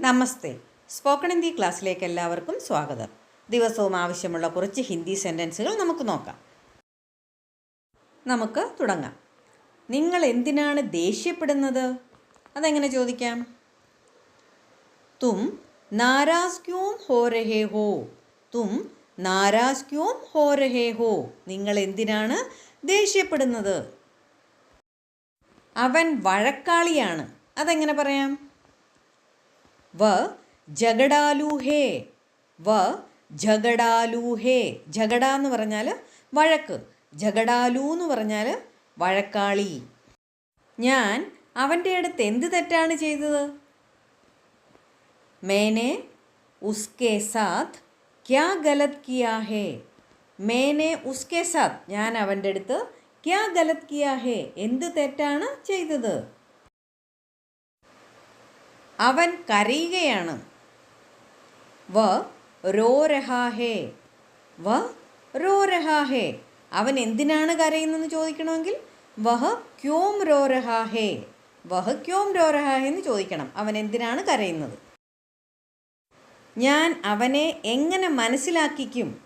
നമസ്തേ. Spoken Hindi ക്ലാസ്സിലേക്ക് എല്ലാവർക്കും സ്വാഗതം. ദിവസവും ആവശ്യമുള്ള കുറച്ച് ഹിന്ദി സെന്റൻസുകൾ നമുക്ക് നോക്കാം. നമുക്ക് തുടങ്ങാം. നിങ്ങൾ എന്തിനാണ് ദേഷ്യപ്പെടുന്നത്? അതെങ്ങനെ ചോദിക്കാം? തും നാരാസ് ക്യൂം ഹോ രഹേ ഹോ. തും നാരാസ് ക്യൂം ഹോ രഹേ ഹോ. നിങ്ങൾ എന്തിനാണ് ദേഷ്യപ്പെടുന്നത്? അവൻ വഴക്കാളിയാണ്. അതെങ്ങനെ പറയാം? വ ജഗടാലു വ ജഗടാലു ഹേ ജഗട എന്ന് പറഞ്ഞാൽ വഴക്ക്. ജഗടാലു എന്ന് പറഞ്ഞാൽ വഴക്കാളി. ഞാൻ അവന്റെ അടുത്ത് എന്ത് തെറ്റാണ് ചെയ്തത്? മേനെ ഉസ്കെ സാത്ത് ക്യാ ഗലത് കിയാ ഹേ. മേനെ ഉസ്കെ സാത്ത് ഞാൻ അവന്റെ അടുത്ത് ക്യാ ഗലത് കിയാ ഹേ. എന്ത് തെറ്റാണ് ചെയ്തത്? അവൻ കരയുകയാണ്. വ റോ രഹാ വ റോ രഹാ അവൻ എന്തിനാണ് കരയുന്നതെന്ന് ചോദിക്കണമെങ്കിൽ വഹ ക്യോം റോരഹാഹേ രഹാ വഹ ക്യോം റോരഹാഹേ രഹാ എന്ന് ചോദിക്കണം. അവൻ എന്തിനാണ് കരയുന്നത്? ഞാൻ അവനെ എങ്ങനെ മനസ്സിലാക്കിക്കും?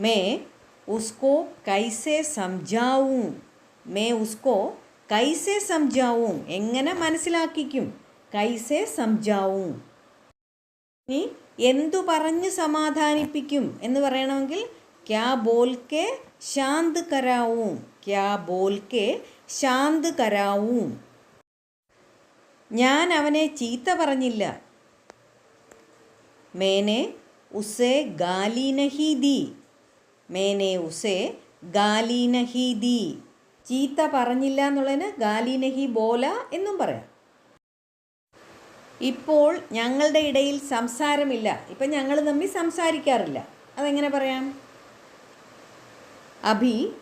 മേ ഉസ്കോ കൈസെ സംജാവും. മേ ഉസ്കോ കൈസെ സംജാവും. എങ്ങനെ മനസ്സിലാക്കിക്കും? കൈസെ സംജാവും. ഇനി എന്തു പറഞ്ഞ് സമാധാനിപ്പിക്കും എന്ന് പറയണമെങ്കിൽ ക്യാ ബോൽക്കെ ശാന്ത് കരാവും. ക്യാ ബോൽക്കെ ശാന്ത് കരാവും. ഞാൻ അവനെ ചീത്ത പറഞ്ഞില്ല. മേനെ ഉസേ ഗാലി നഹി മേനെ ഉസേ ഗാലി നഹി ചീത്ത പറഞ്ഞില്ല എന്നുള്ളതിന് ഗാലിനഹി ബോല എന്നും പറയാം. ഇപ്പോൾ ഞങ്ങളുടെ ഇടയിൽ സംസാരമില്ല. ഇപ്പം ഞങ്ങൾ തമ്മിൽ സംസാരിക്കാറില്ല. അതെങ്ങനെ പറയാം? അഭി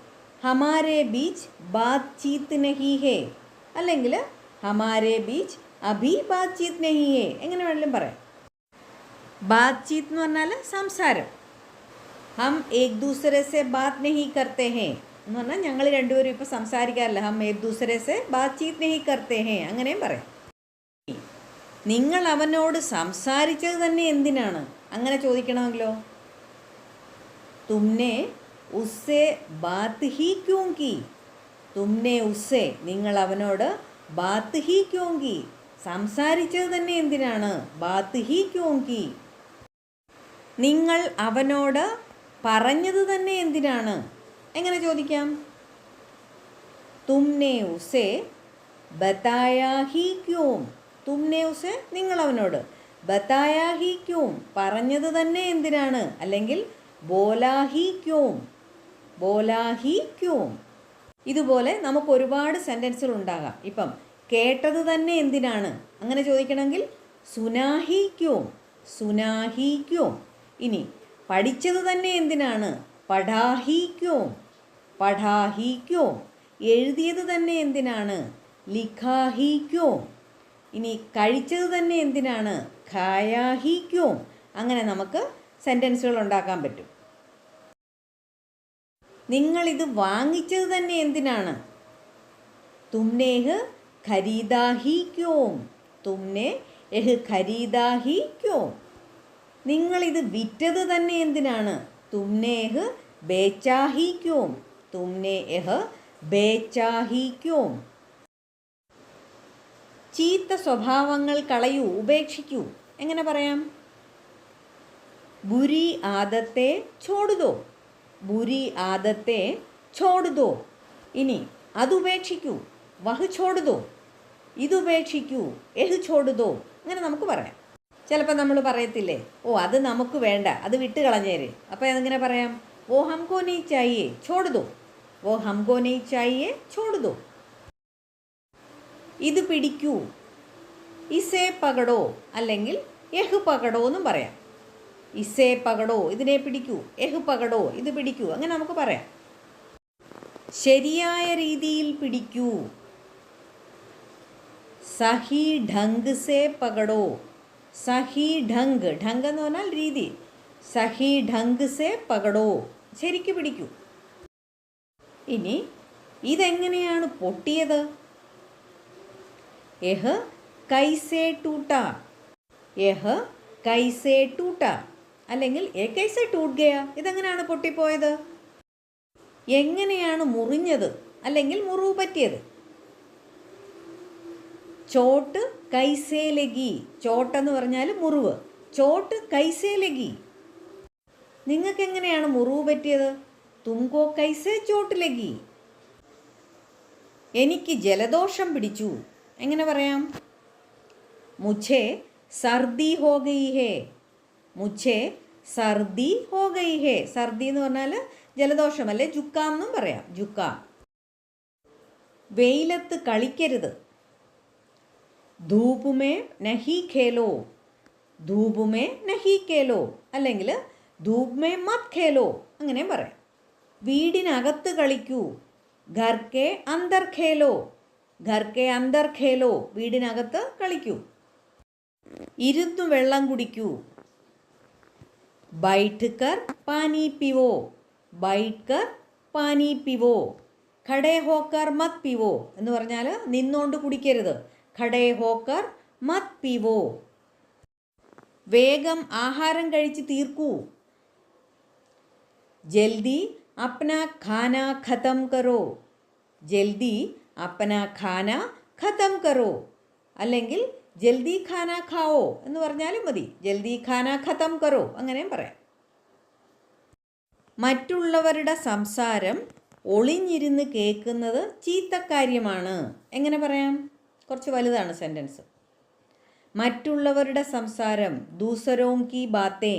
ഹമാരെ ബീച്ച് ബാത് ചീത്ത് നഹി ഹേ. അല്ലെങ്കിൽ ഹമാരെ ബീച്ച് അഭി ബാത് ചീത്ത് നഹി ഹേ. എങ്ങനെ വേണമെങ്കിലും പറയാം. ബാത് ചീത്ത് എന്ന് പറഞ്ഞാൽ സംസാരം. ഹം ഏക് ദൂസരെ സെ ബാത് നഹി കർത്തേ ഹേ. എന്ന് പറഞ്ഞാൽ ഞങ്ങൾ രണ്ടുപേരും ഇപ്പോൾ സംസാരിക്കാറില്ല. ഹം ഏക് ദൂസരെ സെ? ബാത് ചീത്ത് നഹി കർത്തെ ഹേ. അങ്ങനെയും പറയാം. നിങ്ങൾ അവനോട് സംസാരിച്ചത് തന്നെ എന്തിനാണ്? അങ്ങനെ ചോദിക്കണമെങ്കിലോ? തുമ്നെ ഉസ്സെ ബാത്ത് ഹി ക്യൂങ്കി തുമ്നെ ഉസ്സെ നിങ്ങൾ അവനോട് ബാത്ത് ഹി ക്യൂങ്കി സംസാരിച്ചത് തന്നെ എന്തിനാണ്? ബാത്ത് ഹി ക്യൂങ്കി നിങ്ങൾ അവനോട് പറഞ്ഞത് തന്നെ എന്തിനാണ്? എങ്ങനെ ചോദിക്കാം? തുമ്നെ ഉസെ ബത്തായാ ഹി ക്യോം തുമ്നെ ഉസെ നിങ്ങൾ അവനോട് ബത്തായാ ഹി പറഞ്ഞത് തന്നെ എന്തിനാണ്? അല്ലെങ്കിൽ ബോലാഹി ക്യോം ബോലാഹി ക്യോം ഇതുപോലെ നമുക്ക് ഒരുപാട് സെന്റൻസുകൾ ഉണ്ടാകാം. ഇപ്പം കേട്ടത് തന്നെ എന്തിനാണ്? അങ്ങനെ ചോദിക്കണമെങ്കിൽ സുനാഹിക്കും സുനാഹിക്കും ഇനി പഠിച്ചത് തന്നെ എന്തിനാണ്? പഠാഹി ക്യോം പഠാഹി എഴുതിയത് തന്നെ എന്തിനാണ്? ലിഖാഹീക്യോ. ഇനി കഴിച്ചത് തന്നെ എന്തിനാണ്? ഖായാഹീക്യോ. അങ്ങനെ നമുക്ക് സെന്റൻസുകൾ ഉണ്ടാക്കാൻ പറ്റും. നിങ്ങളിത് വാങ്ങിച്ചത് തന്നെ എന്തിനാണ്? തുമ്നേഹ് ഖരീദാഹി ക്യോം തുമ്നെ എഹ് ഖരീദാഹി ക്യോം നിങ്ങളിത് വിറ്റത് തന്നെ എന്തിനാണ്? തുമ്നേഹ് ബേച്ചാഹി ക്യോം यह ബേച്ചാഹി ക്യോം ചീത്ത സ്വഭാവങ്ങൾ കളയൂ ഉപേക്ഷിക്കൂ. എങ്ങനെ പറയാം? ബുരി ആദത്തെ ചോടുതോ ബുരി ആദത്തെ ചോടുതോ ഇനി അതുപേക്ഷിക്കൂ വഹ് ചോടുതോ ഇതുപേക്ഷിക്കൂ എഹ് ചോടുതോ അങ്ങനെ നമുക്ക് പറയാം. ചിലപ്പോൾ നമ്മൾ പറയത്തില്ലേ ഓ അത് നമുക്ക് വേണ്ട അത് വിട്ട് കളഞ്ഞേര്. അപ്പോൾ എങ്ങനെ പറയാം? ഓ ഹംകോ നീ ചായേ ചോടുതോ हमको नहीं चाहिए छोड़ दो ഇത് പിടിക്കൂ. ഇസേ പകടോ അല്ലെങ്കിൽ എഹ് പകടോ എന്നും പറയാം. ഇസേ പകടോ ഇതിനെ പിടിക്കൂ. എഹ് പകടോ ഇത് പിടിക്കൂ. അങ്ങനെ നമുക്ക് പറയാം. ശരിയായ രീതിയിൽ പിടിക്കൂ. സഹി ഢങ്ക് സേ പകടോ. സഹി ഢങ്ക് ഢങ്ക് എന്ന് പറഞ്ഞാൽ രീതി. സഹി ഢങ്ക് സേ പകടോ. ശരിക്ക് പിടിക്കൂ. ഇനി ഇതെങ്ങനെയാണ് പൊട്ടിയത്? എഹ് കൈസേ ടൂട്ട. യഹ് കൈസേ ടൂട്ട. അല്ലെങ്കിൽ എ കൈസേ ടൂട്ട് ഗയ ഇതെങ്ങനെയാണ് പൊട്ടിപ്പോയത്? എങ്ങനെയാണ് മുറിഞ്ഞത്? അല്ലെങ്കിൽ മുറിവ് പറ്റിയത്? ചോട്ട് കൈസേ കൈസേലഗി ചോട്ടെന്ന് പറഞ്ഞാൽ മുറിവ്. ചോട്ട് കൈസേലഗി നിങ്ങൾക്ക് എങ്ങനെയാണ് മുറിവ് പറ്റിയത്? തുങ്കോ കൈസേ ചോട്ടിലഗി എനിക്ക് ജലദോഷം പിടിച്ചു. എങ്ങനെ പറയാം? മുझे സർദി ഹോ ഗയി സർദി ഹോ ഗയി ഹേ സർദി എന്ന് പറഞ്ഞാൽ ജലദോഷം അല്ലെ? ജുക്കാം എന്നും പറയാം. ജുക്കാം. വെയിലത്ത് കളിക്കരുത്. ധൂപുമേ നഹി ഖേലോ. ധൂപുമേ നഹി ഖേലോ. അല്ലെങ്കിൽ ധൂപ്മേ മത് ഖേലോ. അങ്ങനെയും പറയാം. വീടിനകത്ത് കളിക്കൂ. ഘർക്കെ അന്തർ ഖേലോ ഘർക്കെ അന്തർ വീടിനകത്ത് കളിക്കൂ. ഇരുന്നു വെള്ളം കുടിക്കൂ. ബൈഠ് കർ പാനി പിവോ ബൈഠ് കർ പാനി പിവോ ഖടേ ഹോക്കർ മത് പിവോ എന്ന് പറഞ്ഞാൽ നിന്നോണ്ട് കുടിക്കരുത്. ഖടേ ഹോക്കർ മത് പിവോ വേഗം ആഹാരം കഴിച്ച് തീർക്കൂ. ജൽദി അപ്ന खाना ख़त्म करो। ജൽദി അപ്ന ഖാന ഖതം കറോ അല്ലെങ്കിൽ ജൽദി ഖാന ഖാവോ എന്ന് പറഞ്ഞാലും മതി. ജൽദി ഖാന ഖതം കറോ അങ്ങനെയും പറയാം. മറ്റുള്ളവരുടെ സംസാരം ഒളിഞ്ഞിരുന്ന് കേൾക്കുന്നത് ചീത്തക്കാര്യമാണ്. എങ്ങനെ പറയാം? കുറച്ച് വലുതാണ് സെന്റൻസ് മറ്റുള്ളവരുടെ സംസാരം ദൂസരോം കി ബാത്തേ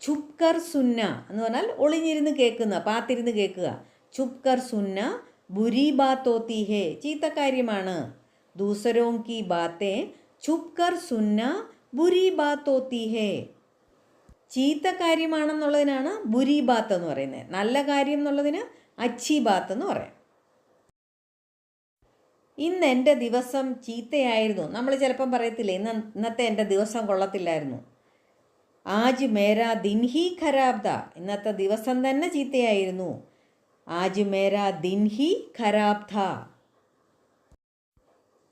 ചുപ്കർ സുന്ന എന്ന് പറഞ്ഞാൽ ഒളിഞ്ഞിരുന്ന് കേൾക്കുന്ന പാത്തിരുന്ന് കേൾക്കുക. ചുപ്കർ സുന്ന ബുരി ബാത്തോത്തി ഹേ ചീത്ത കാര്യമാണ്. ദൂസരോം കി ബാത്തേ ചുപ്കർ സുന്ന ബുരി ബാത്തോത്തി ഹേ. ചീത്ത കാര്യമാണെന്നുള്ളതിനാണ് ബുരി ബാത്ത് എന്ന് പറയുന്നത്. നല്ല കാര്യം എന്നുള്ളതിന് അച്ചി ബാത്ത് എന്ന് പറയാം. ഇന്ന് എന്റെ ദിവസം ചീത്തയായിരുന്നു. നമ്മൾ ചിലപ്പം പറയത്തില്ലേ ഇന്ന് ഇന്നത്തെ എന്റെ ദിവസം കൊള്ളത്തില്ലായിരുന്നു. ആജ് മേരാ ദിൻ ഹി ഖരാബ് ദ ഇന്നത്തെ ദിവസം തന്നെ ചീത്തയായിരുന്നു. ആജ് മേരാ ദിൻ ഹി ഖരാബ് ഥ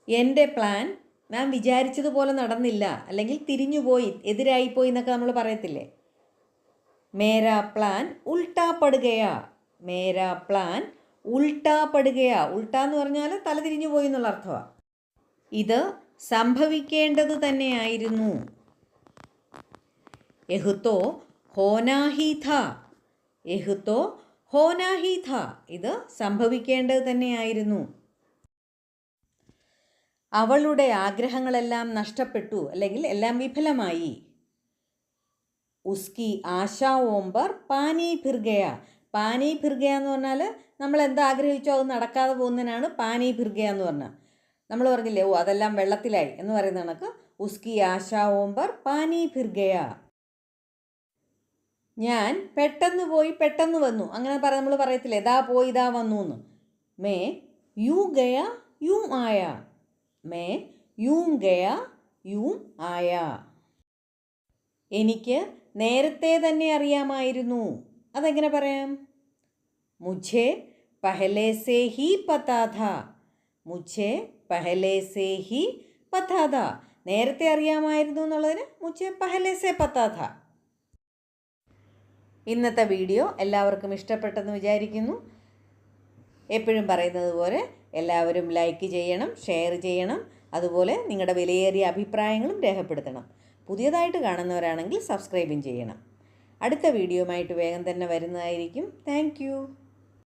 എന്റെ പ്ലാൻ ഞാൻ വിചാരിച്ചതുപോലെ നടന്നില്ല. അല്ലെങ്കിൽ തിരിഞ്ഞുപോയി എതിരായിപ്പോയി എന്നൊക്കെ നമ്മൾ പറയത്തില്ലേ? മേരാ പ്ലാൻ ഉൾട്ടാപ്പെടുകയാ. മേരാ പ്ലാൻ ഉൾട്ടാപ്പെടുകയാ. ഉൾട്ട എന്ന് പറഞ്ഞാൽ തല തിരിഞ്ഞു പോയി എന്നുള്ള അർത്ഥമാണ് ഇത് സംഭവിക്കേണ്ടത് തന്നെയായിരുന്നു. എഹുത്തോ ഹോനാഹി ഥ എഹുത്തോ ഹോനാഹി ഥ ഇത് സംഭവിക്കേണ്ടത് തന്നെയായിരുന്നു. അവളുടെ ആഗ്രഹങ്ങളെല്ലാം നഷ്ടപ്പെട്ടു അല്ലെങ്കിൽ എല്ലാം വിഫലമായി. ഉസ്കി ആശാ ഓംബർ പാനി ഫിർഗയ പാനി ഫിർഗയ എന്ന് പറഞ്ഞാൽ നമ്മൾ എന്താ ആഗ്രഹിച്ചോ അത് നടക്കാതെ പോകുന്നതിനാണ് പാനി ഫിർഗയ എന്ന് പറഞ്ഞാൽ നമ്മൾ പറഞ്ഞില്ലേ ഓ അതെല്ലാം വെള്ളത്തിലായി എന്ന് പറയുന്ന കണക്ക്. ഉസ്കി ആശാ ഓംബർ പാനി ഫിർഗയ ഞാൻ പെട്ടെന്ന് പോയി പെട്ടെന്ന് വന്നു. അങ്ങനെ പറ നമ്മൾ പറയത്തില്ല ഇതാ പോയി ഇതാ വന്നു എന്ന് മേ യു ഗയ യു ആയ. മേ യു ഗയ യു ആയ. എനിക്ക് നേരത്തെ തന്നെ അറിയാമായിരുന്നു. അതെങ്ങനെ പറയാം? മുझे പഹലേ സേ ഹി പതാഥ മുझे പഹലേ സേ ഹി പതാഥ നേരത്തെ അറിയാമായിരുന്നു എന്നുള്ളതിന് മുझे പഹലേ സേ പതാഥ ഇന്നത്തെ വീഡിയോ എല്ലാവർക്കും ഇഷ്ടപ്പെട്ടെന്ന് വിചാരിക്കുന്നു. എപ്പോഴും പറയുന്നത് പോലെ എല്ലാവരും ലൈക്ക് ചെയ്യണം ഷെയർ ചെയ്യണം. അതുപോലെ നിങ്ങളുടെ വിലയേറിയ അഭിപ്രായങ്ങളും രേഖപ്പെടുത്തണം. പുതിയതായിട്ട് കാണുന്നവരാണെങ്കിൽ സബ്സ്ക്രൈബും ചെയ്യണം. അടുത്ത വീഡിയോയുമായിട്ട് വേഗം തന്നെ വരുന്നതായിരിക്കും. താങ്ക്